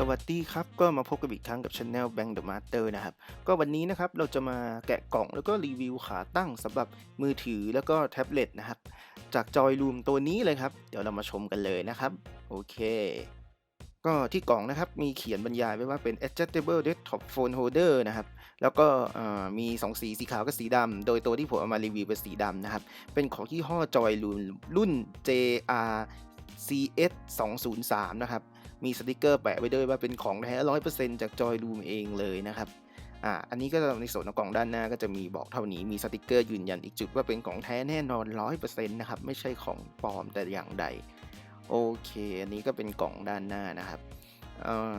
สวัสดีครับ ก็มาพบกันอีกครั้งกับช anel Bank the Master นะครับ ก็วันนี้นะครับเราจะมาแกะกล่องแล้วก็รีวิวขาตั้งสำหรับมือถือแล้วก็แท็บเล็ตนะครับ จากจอยลูมตัวนี้เลยครับ เดี๋ยวเรามาชมกันเลยนะครับ โอเค ก็ที่กล่องนะครับมีเขียนบรรยายไว้ว่าเป็น adjustable desktop phone holder นะครับ แล้วก็เอ่อมี 2 สีสีขาวกับสีดำโดยตัวที่ผมเอามารีวิวเป็นสีดำนะครับ เป็นของยี่ห้อจอยลูมรุ่น JR CS 203นะครับ มีสติกเกอร์แปะไว้ด้วยว่าเป็นของแท้ร้อยเปอร์เซ็นต์จากจอยลูมเองเลยนะครับอ่าอันนี้ก็ในส่วนของกล่องด้านหน้าก็จะมีบอกเท่านี้มีสติกเกอร์ยืนยันอีกจุดว่าเป็นของแท้แน่นอนร้อยเปอร์เซ็นต์นะครับไม่ใช่ของปลอมแต่อย่างใดโอเค อันนี้ก็เป็นกล่องด้านหน้านะครับอ่อ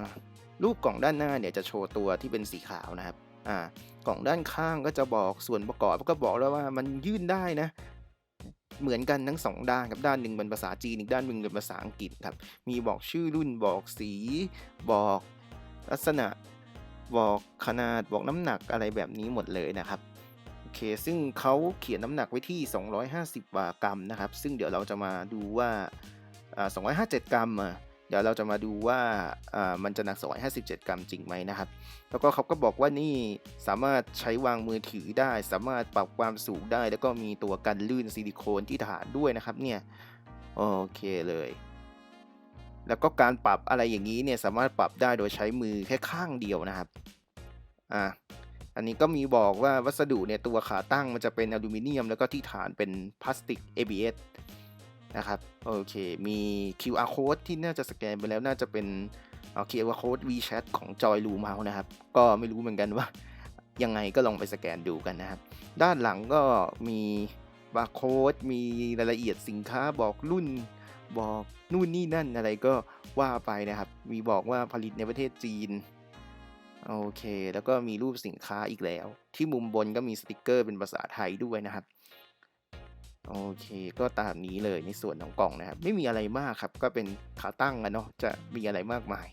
รูปกล่องด้านหน้าเนี่ยจะโชว์ตัวที่เป็นสีขาวนะครับ อ่า กล่องด้านข้างก็จะบอกส่วนประกอบก็บอกแล้วว่ามันยื่นได้นะ เหมือนกันทั้งสองด้านครับด้านหนึ่งเป็นภาษาจีนอีกด้านหนึ่งเป็นภาษาอังกฤษครับมีบอกชื่อรุ่นบอกสี บอกลักษณะบอกขนาดบอกน้ำหนักอะไรแบบนี้หมดเลยนะครับโอเคซึ่งเขาเขียนน้ำหนักไว้ที่ 250 กรัมนะครับ ซึ่งเดี๋ยวเราจะมาดูว่าอ่า257 กรัมอะ เดี๋ยวเราจะมาดูว่ามันจะหนัก 257 กรัมจริงไหมนะครับ แล้วก็เขาก็บอกว่านี่สามารถใช้วางมือถือได้ สามารถปรับความสูงได้ แล้วก็มีตัวกันลื่นซิลิโคนที่ฐานด้วยนะครับเนี่ยโอเคเลย แล้วก็การปรับอะไรอย่างนี้เนี่ยสามารถปรับได้โดยใช้มือแค่ข้างเดียวนะครับอะอันนี้ก็มีบอกว่าวัสดุเนี่ยตัวขาตั้งมันจะเป็นอลูมิเนียม แล้วก็ที่ฐานเป็นพลาสติก ABS นะครับโอเคมี QR code ที่น่าจะสแกนไปแล้วน่าจะเป็นเอ่อ QR code WeChat ของ Joy Room House นะครับ ก็ไม่รู้เหมือนกันว่า ยังไงก็ลองไปสแกนดูกันนะครับ ด้านหลังก็มีบาร์โค้ดมีรายละเอียดสินค้าบอกรุ่นบอกนู่นนี่นั่นอะไรก็ว่าไปนะครับ มีบอกว่าผลิตในประเทศจีนโอเค แล้วก็มีรูปสินค้าอีกแล้ว ที่มุมบนก็มีสติกเกอร์เป็นภาษาไทยด้วยนะครับ โอเค ก็ตามนี้เลยในส่วนของกล่องนะครับ ไม่มีอะไรมากครับ ก็เป็นขาตั้งอะเนาะจะมีอะไรมากมาย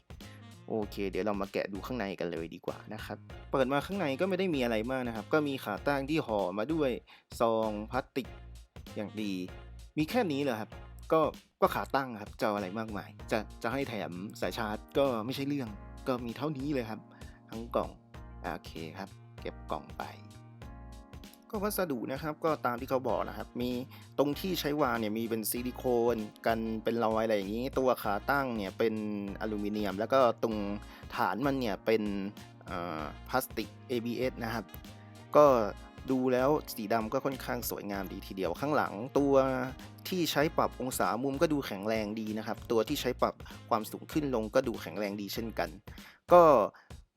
โอเค เดี๋ยวเรามาแกะดูข้างในกันเลยดีกว่านะครับ เปิดมาข้างในก็ไม่ได้มีอะไรมากนะครับ ก็มีขาตั้งที่ห่อมาด้วยซองพลาสติกอย่างดี มีแค่นี้เลยครับ ก็ก็ขาตั้งครับจะอะไรมากมาย จะจะให้แถมสายชาร์จก็ไม่ใช่เรื่อง ก็มีเท่านี้เลยครับ ทั้งกล่องโอเคครับ เก็บกล่องไป ก็วัสดุนะครับก็ตามที่เขาบอกนะครับ มีตรงที่ใช้วางเนี่ยมีเป็นซิลิโคนกันเป็นรอยอะไรอย่างนี้ ตัวขาตั้งเนี่ยเป็นอลูมิเนียม แล้วก็ตรงฐานมันเนี่ยเป็นพลาสติก ABS นะครับ ก็ดูแล้วสีดำก็ค่อนข้างสวยงามดีทีเดียวข้างหลัง ตัวที่ใช้ปรับองศามุมก็ดูแข็งแรงดีนะครับ ตัวที่ใช้ปรับความสูงขึ้นลงก็ดูแข็งแรงดีเช่นกัน ก็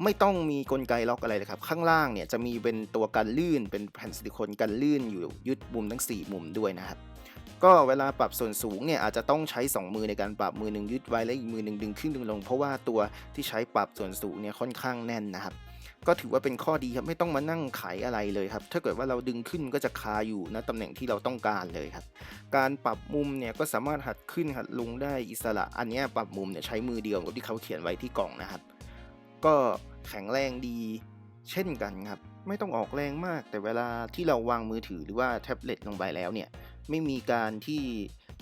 ไม่ต้องมีกลไกล็อกอะไรเลยครับ ข้างล่างเนี่ยจะมีเป็นตัวกันลื่น เป็นแผ่นซิลิโคนกันลื่นอยู่ยึดมุมทั้ง 4 มุมด้วยนะครับ ก็เวลาปรับส่วนสูงเนี่ยอาจจะต้องใช้ 2 มือในการปรับมือหนึ่งยึดไว้และอีกมือหนึ่งดึงขึ้นดึงลง เพราะว่าตัวที่ใช้ปรับส่วนสูงเนี่ยค่อนข้างแน่นนะครับ ก็ถือว่าเป็นข้อดีครับไม่ต้องมานั่งไขอะไรเลยครับ ถ้าเกิดว่าเราดึงขึ้นก็จะคาอยู่ณตำแหน่งที่เราต้องการเลยครับ การปรับมุมเนี่ยก็สามารถหัดขึ้นหัดลงได้อิสระ อันนี้ปรับมุมเนี่ยใช้มือเดียวกับที่เขาเขียนไว้ที่กล่องนะครับ ก็ แข็งแรงดี เช่นกันครับ ไม่ต้องออกแรงมาก แต่เวลาที่เราวางมือถือหรือว่าแท็บเล็ตลงไปแล้วเนี่ยไม่มีการที่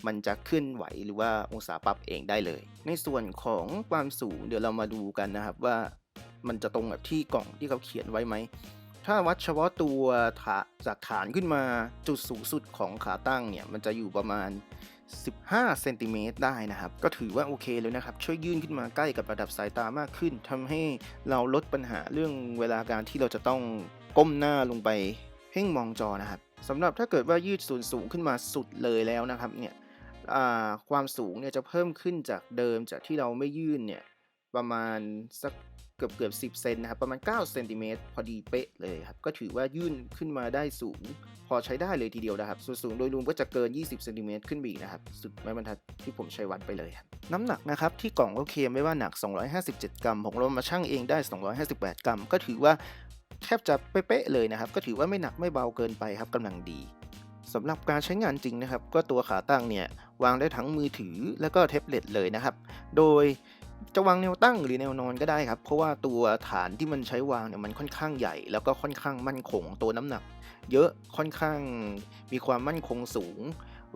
มันจะเคลื่อนไหวหรือว่าองศาปรับเองได้เลย ในส่วนของความสูงเดี๋ยวเรามาดูกันนะครับว่ามันจะตรงกับที่กล่องที่เขาเขียนไว้ไหม ถ้าวัดเฉพาะตัวาจากฐานขึ้นมาจุดสูงสุดของขาตั้งเนี่ยมันจะอยู่ประมาณ 15 เซนติเมตรได้นะครับ ก็ถือว่าโอเคเลยนะครับ ช่วยยื่นขึ้นมาใกล้กับระดับสายตามากขึ้นทำให้เราลดปัญหาเรื่องเวลาการที่เราจะต้องก้มหน้าลงไปเพ่งมองจอนะครับสำหรับถ้าเกิดว่ายืดส่วนสูงขึ้นมาสุดเลยแล้วนะครับเนี่ยความสูงเนี่ยจะเพิ่มขึ้นจากเดิมจากที่เราไม่ยื่นเนี่ยประมาณสัก เกือบเกือบ 10 เซนนะครับ ประมาณ 9 เซนติเมตรพอดีเป๊ะเลยครับ ก็ถือว่ายื่นขึ้นมาได้สูง พอใช้ได้เลยทีเดียวนะครับ ส่วนสูงโดยรวมก็จะเกิน 20 เซนติเมตรขึ้นไปอีกนะครับ สุดไม้บรรทัดที่ผมใช้วัดไปเลย น้ำหนักนะครับ ที่กล่องก็เคลมไว้ว่าหนัก 257 กรัมผมเรามาชั่งเองได้ 258 กรัม ก็ถือว่าแทบจะเป๊ะเลยนะครับ ก็ถือว่าไม่หนักไม่เบาเกินไปครับกำลังดีสำหรับการใช้งานจริงนะครับ ก็ตัวขาตั้งเนี่ยวางได้ทั้งมือถือและก็แท็บเล็ตเลยนะครับ โดย จะวางแนวตั้งหรือแนวนอนก็ได้ครับ เพราะว่าตัวฐานที่มันใช้วางเนี่ยมันค่อนข้างใหญ่ แล้วก็ค่อนข้างมั่นคงตัวน้ำหนัก เยอะค่อนข้างมีความมั่นคงสูง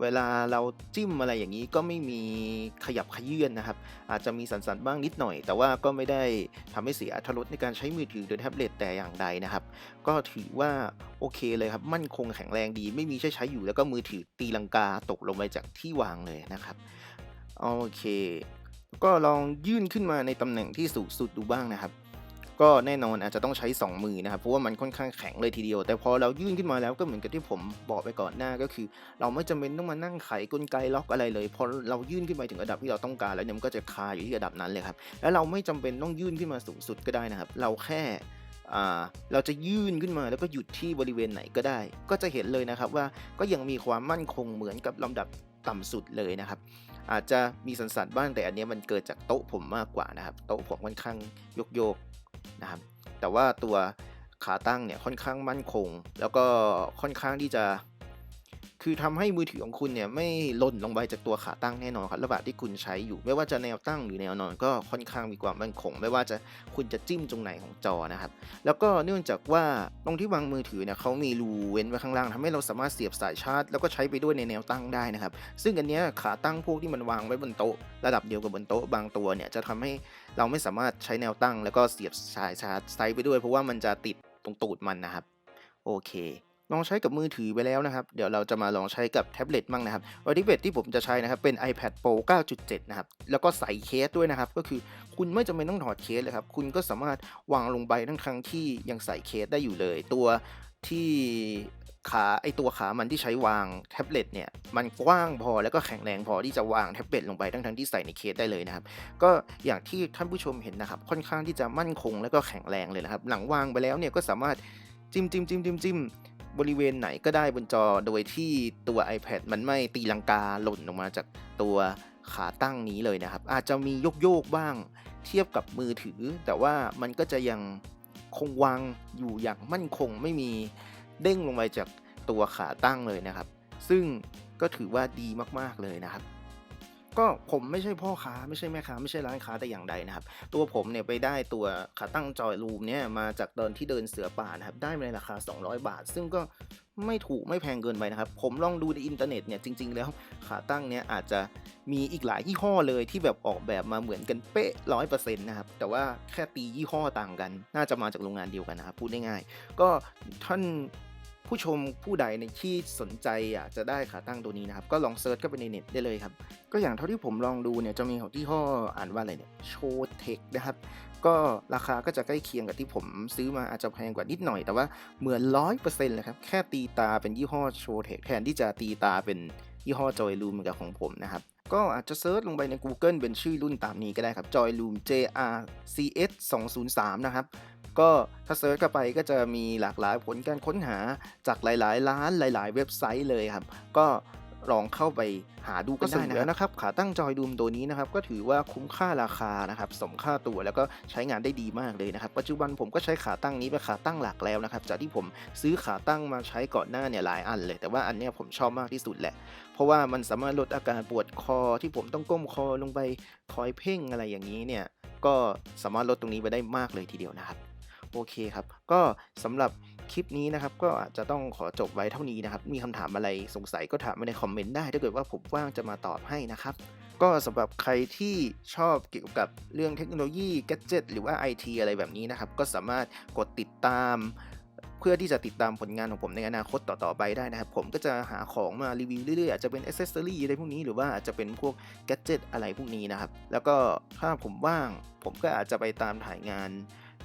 เวลาเราจิ้มอะไรอย่างนี้ก็ไม่มีขยับขยื่นนะครับ อาจจะมีสันๆบ้างนิดหน่อย แต่ว่าก็ไม่ได้ทำให้เสียอรรถรสในการใช้มือถือหรือแท็บเล็ตแต่อย่างใดนะครับ ก็ถือว่าโอเคเลยครับ มั่นคงแข็งแรงดี ไม่มีใช้ใช้อยู่แล้วก็มือถือตีลังกาตกลงไปจากที่วางเลยนะครับโอเค ก็ลองยื่นขึ้นมาในตำแหน่งที่สูงสุดดูบ้างนะครับ ก็แน่นอนอาจจะต้องใช้ 2 มือนะครับ เพราะว่ามันค่อนข้างแข็งเลยทีเดียว แต่พอเรายื่นขึ้นมาแล้วก็เหมือนกับที่ผมบอกไปก่อนหน้าก็คือ เราไม่จำเป็นต้องมานั่งไขกลไกล็อกอะไรเลย พอเรายื่นขึ้นไปถึงระดับที่เราต้องการแล้วเนี่ยมันก็จะคาอยู่ที่ระดับนั้นเลยครับ แล้วเราไม่จำเป็นต้องยื่นขึ้นมาสูงสุดก็ได้นะครับ เราแค่เราจะยื่นขึ้นมาแล้วก็หยุดที่บริเวณไหนก็ได้ ก็จะเห็นเลยนะครับว่าก็ยังมีความมั่นคงเหมือนกับลำดับต่ำสุดเลยนะครับ อาจจะมีสันๆบ้างแต่อันนี้มันเกิดจากโต๊ะผมมากกว่านะครับ โต๊ะผมค่อนข้างโยกๆนะครับ แต่ว่าตัวขาตั้งเนี่ยค่อนข้างมั่นคง แล้วก็ค่อนข้างที่จะ คือทำให้มือถือของคุณเนี่ยไม่หล่นลงไปจากตัวขาตั้งแน่นอนครับระหว่างที่คุณใช้อยู่ ไม่ว่าจะแนวตั้งหรือแนวนอนก็ค่อนข้างมีความมั่นคง ไม่ว่าจะคุณจะจิ้มตรงไหนของจอนะครับ แล้วก็เนื่องจากว่าตรงที่วางมือถือเนี่ยเขามีรูเว้นไว้ข้างล่างทำให้เราสามารถเสียบสายชาร์จ แล้วก็ใช้ไปด้วยในแนวตั้งได้นะครับ ซึ่งอันเนี้ยขาตั้งพวกที่มันวางไว้บนโต๊ะ ระดับเดียวกับบนโต๊ะบางตัวเนี่ยจะทำให้เราไม่สามารถใช้แนวตั้ง แล้วก็เสียบสายชาร์จใช้ไปด้วย เพราะว่ามันจะติดตรงตูดมันนะครับ โอเค ลองใช้กับมือถือไปแล้วนะครับ เดี๋ยวเราจะมาลองใช้กับแท็บเล็ตบ้างนะครับวันที่เบ็ดที่ผมจะใช้นะครับเป็น iPad Pro 9.7 นะครับ แล้วก็ใส่เคสด้วยนะครับ ก็คือคุณไม่จำเป็นต้องถอดเคสเลยครับ คุณก็สามารถวางลงไปทั้งครั้งที่ยังใส่เคสได้อยู่เลย ตัวที่ขาไอตัวขามันที่ใช้วางแท็บเล็ตเนี่ยมันกว้างพอแล้วก็แข็งแรงพอที่จะวางแท็บเล็ตลงไปทั้งทั้งที่ใส่ในเคสได้เลยนะครับ ก็อย่างที่ท่านผู้ชมเห็นนะครับ ค่อนข้างที่จะมั่นคงแล้วก็แข็งแรงเลยนะครับ หลังวางไปแล้วเนี่ยก็สามารถจิ้มจิ้มจิ้มจิ้มจิ้ม บริเวณไหนก็ได้บนจอโดยที่ตัว iPad มันไม่ตีลังกาหล่นออกมาจากตัวขาตั้งนี้เลยนะครับ อาจจะมีโยกโยกๆบ้างเทียบกับมือถือ แต่ว่ามันก็จะยังคงวางอยู่อย่างมั่นคงไม่มีเด้งลงไปจากตัวขาตั้งเลยนะครับ ซึ่งก็ถือว่าดีมากๆเลยนะครับ ก็ผมไม่ใช่พ่อค้าไม่ใช่แม่ค้าไม่ใช่ร้านค้าแต่อย่างใดนะครับ ตัวผมเนี่ยไปได้ตัวขาตั้งจอยรูมเนี่ยมาจากเดินที่เดินเสือป่านะครับได้มาในราคา 200 บาท ซึ่งก็ไม่ถูกไม่แพงเกินไปนะครับ ผมลองดูในอินเทอร์เน็ตเนี่ยจริง ๆ แล้วขาตั้งเนี่ยอาจจะมีอีกหลายยี่ห้อเลยที่แบบออกแบบมาเหมือนกันเป๊ะร้อยเปอร์เซ็นต์นะครับ แต่ว่าแค่ตียี่ห้อต่างกัน น่าจะมาจากโรงงานเดียวกันนะครับ พูดง่ายๆก็ท่าน ผู้ชมผู้ใดในที่สนใจอยากจะได้ขาตั้งตัวนี้นะครับ ก็ลองเซิร์ชเข้าไปในเน็ตได้เลยครับ ก็อย่างเท่าที่ผมลองดูเนี่ยจะมีของที่ห้ออ่านว่าอะไรเนี่ยโชเทคนะครับ ก็ราคาก็จะใกล้เคียงกับที่ผมซื้อมาอาจจะแพงกว่านิดหน่อย แต่ว่าเหมือนร้อยเปอร์เซ็นต์เลยครับ แค่ตีตาเป็นยี่ห้อโชเทคแทนที่จะตีตาเป็นยี่ห้อจอยลูมเหมือนกับของผมนะครับก็อาจจะเซิร์ชลงไปใน Google เป็นชื่อรุ่นตามนี้ก็ได้ครับ Joy Loom JRCS 203 นะครับ ก็ถ้าเซิร์ชเข้าไปก็จะมีหลากหลายผลการค้นหาจากหลาย ๆ ร้านหลาย ๆ เว็บไซต์เลยครับ ก็ลองเข้าไปหาดูกันได้นะนะครับ ขาตั้งจอยดูมตัวนี้นะครับ ก็ถือว่าคุ้มค่าราคานะครับ สมค่าตัวแล้วก็ใช้งานได้ดีมากเลยนะครับ ปัจจุบันผมก็ใช้ขาตั้งนี้เป็นขาตั้งหลักแล้วนะครับ จากที่ผมซื้อขาตั้งมาใช้ก่อนหน้าเนี่ยหลายอันเลย แต่ว่าอันเนี้ยผมชอบมากที่สุดแหละ เพราะว่ามันสามารถลดอาการปวดคอที่ผมต้องก้มคอลงไปคอยเพ่งอะไรอย่างนี้เนี่ย ก็สามารถลดตรงนี้ไปได้มากเลยทีเดียวนะครับ โอเคครับ ก็สำหรับคลิปนี้นะครับ ก็อาจจะต้องขอจบไว้เท่านี้นะครับ มีคำถามอะไรสงสัยก็ถามมาในคอมเมนต์ได้ ถ้าเกิดว่าผมว่างจะมาตอบให้นะครับ ก็สำหรับใครที่ชอบเกี่ยวกับเรื่องเทคโนโลยีแกจ g e t หรือว่า IT อะไรแบบนี้นะครับ ก็สามารถกดติดตามเพื่อที่จะติดตามผลงานของผมในอนาคตต่อ ๆ ไปได้นะครับ ผมก็จะหาของมารีวิวเรื่อย ๆ อาจจะเป็นอ c เซสซอรี่อะไรพวกนี้หรือว่าอาจจะเป็นพวกแกจ g e t อะไรพวกนี้นะครับ แล้วก็ถ้าผมว่าง ผมก็อาจจะไปตามถ่ายงาน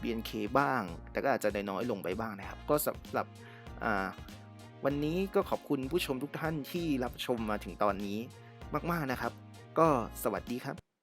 BNK บ้าง แต่ก็อาจจะน้อยๆลงไปบ้างนะครับ ก็สำหรับวันนี้ก็ขอบคุณผู้ชมทุกท่านที่รับชมมาถึงตอนนี้มาก ๆนะครับ ก็สวัสดีครับ